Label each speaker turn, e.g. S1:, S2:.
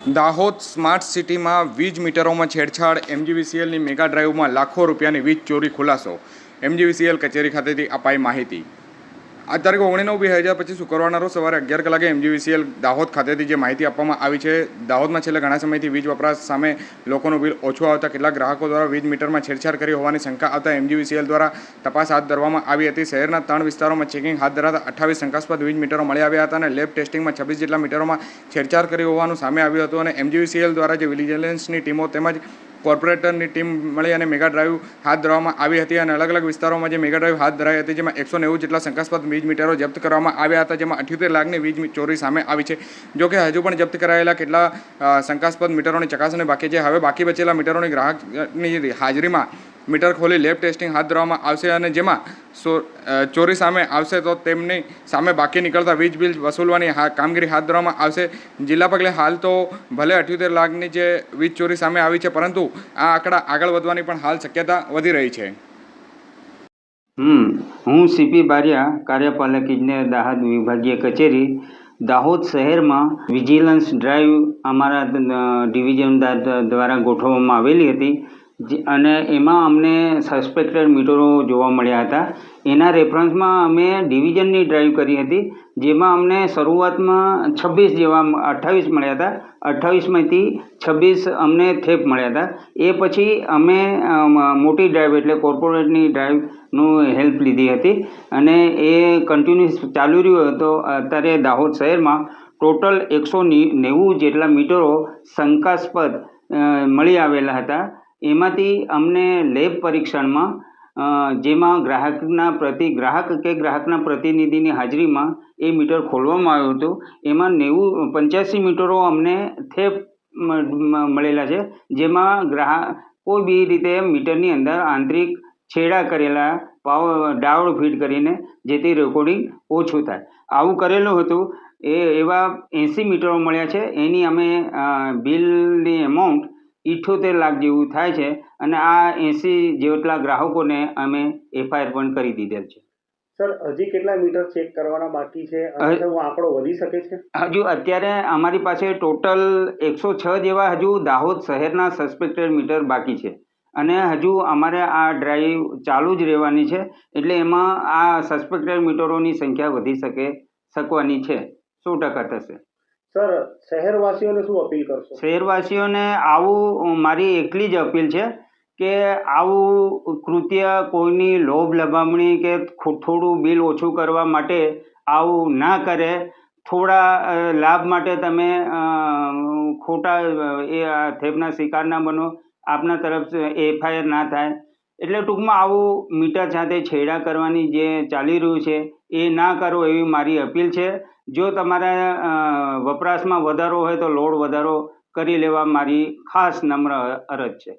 S1: Dahod smart સિટીમાં વીજ મીટરોમાં છેડછાડ, એમજીવીસીએલની મેગા ડ્રાઈવમાં લાખો રૂપિયાની વીજ ચોરી ખુલાસો. એમજીવીસીએલ કચેરી ખાતેથી અપાઈ માહિતી. આ તારીખ ઓગણીસ બે હજાર પચીસ શુક્રવારના રોજ સવારે અગિયાર કલાકે એમજીવીસીએલ દાહોદ ખાતેથી જે માહિતી આપવામાં આવી છે, દાહોદમાં છેલ્લા ઘણા સમયથી વીજ વપરાશ સામે લોકોનું બિલ ઓછું આવતા કેટલાક ગ્રાહકો દ્વારા વીજ મીટરમાં છેડછાડ કરી હોવાની શંકા આવતા એમજીવીસીએલ દ્વારા તપાસ હાથ ધરવામાં આવી હતી. શહેરના ત્રણ વિસ્તારોમાં ચેકિંગ હાથ ધરાતા અઠ્ઠાવીસ શંકાસ્પદ વીજ મીટરો મળી આવ્યા હતા અને લેબ ટેસ્ટિંગમાં છવ્વીસ જેટલા મીટરોમાં છેડછાડ કરી હોવાનું સામે આવ્યું હતું અને એમજીવીસીએલ દ્વારા જે વિજિલન્સની ટીમો તેમજ કોર્પોરેટરની ટીમ મળી અને મેગા ડ્રાઈવ હાથ ધરવામાં આવી હતી અને અલગ અલગ વિસ્તારોમાં જે મેગા ડ્રાઈવ હાથ ધરાઈ હતી, જેમાં એકસો નેવું જેટલા શંકાસ્પદ વીજ મીટરો જપ્ત કરવામાં આવ્યા હતા, જેમાં અઠ્યોતેર લાખની વીજ ચોરી સામે આવી છે. જો કે હજુ પણ જપ્ત કરાયેલા કેટલા શંકાસ્પદ મીટરોની ચકાસણી બાકી છે. હવે બાકી બચેલા મીટરોની ગ્રાહકની હાજરીમાં મીટર ખોલી લેબ ટેસ્ટિંગ હાથ ધરવામાં આવશે અને જેમાં સો ચોરી સામે આવશે તો તેમની સામે બાકી નીકળતા વીજ બિલ વસૂલવાની કામગીરી હાથ ધરવામાં આવશે. જિલ્લા પગલે હાલ તો ભલે અઠ્યોતેર લાખની જે વીજ ચોરી સામે આવી છે, પરંતુ આ આંકડા આગળ વધવાની પણ હાલ શક્યતા વધી રહી છે.
S2: હું સીપી બારિયા, કાર્યપાલક ઇજનેર દાહોદ વિભાગીય કચેરી, દાહોદ શહેરમાં વિજિલન્સ ડ્રાઈવ અમારા ડિવિઝન દ્વારા ગોઠવવામાં આવેલી હતી. અને એમાં અમને સસ્પેક્ટેડ મીટરો જોવા મળ્યા હતા. એના રેફરન્સમાં અમે ડિવિઝનની ડ્રાઈવ કરી હતી, જેમાં અમને શરૂઆતમાં છવ્વીસ જેવા અઠ્ઠાવીસ મળ્યા હતા. અઠ્ઠાવીસમાંથી છવ્વીસ અમને થેપ મળ્યા હતા. એ પછી અમે મોટી ડ્રાઈવ એટલે કોર્પોરેટની ડ્રાઈવનું હેલ્પ લીધી હતી. અને એ કન્ટિન્યુઅસ ચાલુ રહ્યું હતો. અત્યારે દાહોદ શહેરમાં ટોટલ એકસો નેવું જેટલા મીટરો શંકાસ્પદ મળી આવેલા હતા. એમાંથી અમને લેબ પરીક્ષણમાં જેમાં ગ્રાહકના પ્રતિ, ગ્રાહક કે ગ્રાહકના પ્રતિનિધિની હાજરીમાં એ મીટર ખોલવામાં આવ્યું હતું. એમાં નેવું, પંચ્યાસી મીટરો અમને મ- મળેલા છે, જેમાં ગ્રાહક, કોઈ બી રીતે મીટરની અંદર આંતરિક છેડા કરેલા પાવર ડાયોડ ફીટ કરીને જેથી રેકોર્ડિંગ ઓછું થાય. આવું કરેલું હતું. એ, એવા એંસી મીટરો મળ્યા છે. એની અમે બિલની એમાઉન્ટ ઇઠ્ઠોતેર લાખ જેવું થાય છે અને આ એંસી જેટલા ગ્રાહકોને અમે એફઆઈઆર પણ કરી દીધેલ છે.
S3: સર હજી કેટલા મીટર ચેક કરવાના બાકી છે? આંકડો વધી શકે છે?
S2: હજુ અત્યારે અમારી પાસે ટોટલ એકસો છ જેવા હજુ દાહોદ શહેરના સસ્પેક્ટેડ મીટર બાકી છે. અને હજુ અમારે આ ડ્રાઈવ ચાલુ જ રહેવાની છે એટલે એમાં આ સસ્પેક્ટેડ મીટરોની સંખ્યા વધી શકે શકવાની છે. સો ટકા થશે.
S3: સર, શહેરવાસીઓને શું અપીલ કરશો?
S2: શહેરવાસીઓને આવું, મારી એકલી જ અપીલ છે કે આવું કૃત્ય કોઈની લોભ લભામણી કે થોડું બિલ ઓછું કરવા માટે આવું ના કરે. થોડા લાભ માટે તમે ખોટા, એ થેપના શિકાર ના બનો. આપના તરફ એફઆઈઆર ના થાય. એટલે ટૂંકમાં આવું મીટર સાથે છેડા કરવાની જે ચાલી રહ્યું છે, એ ના કરો એવી મારી અપીલ છે. જો તમારા વપરાશમાં વધારો હોય તો લોડ વધારો કરી લેવા મારી ખાસ નમ્ર અરજ છે.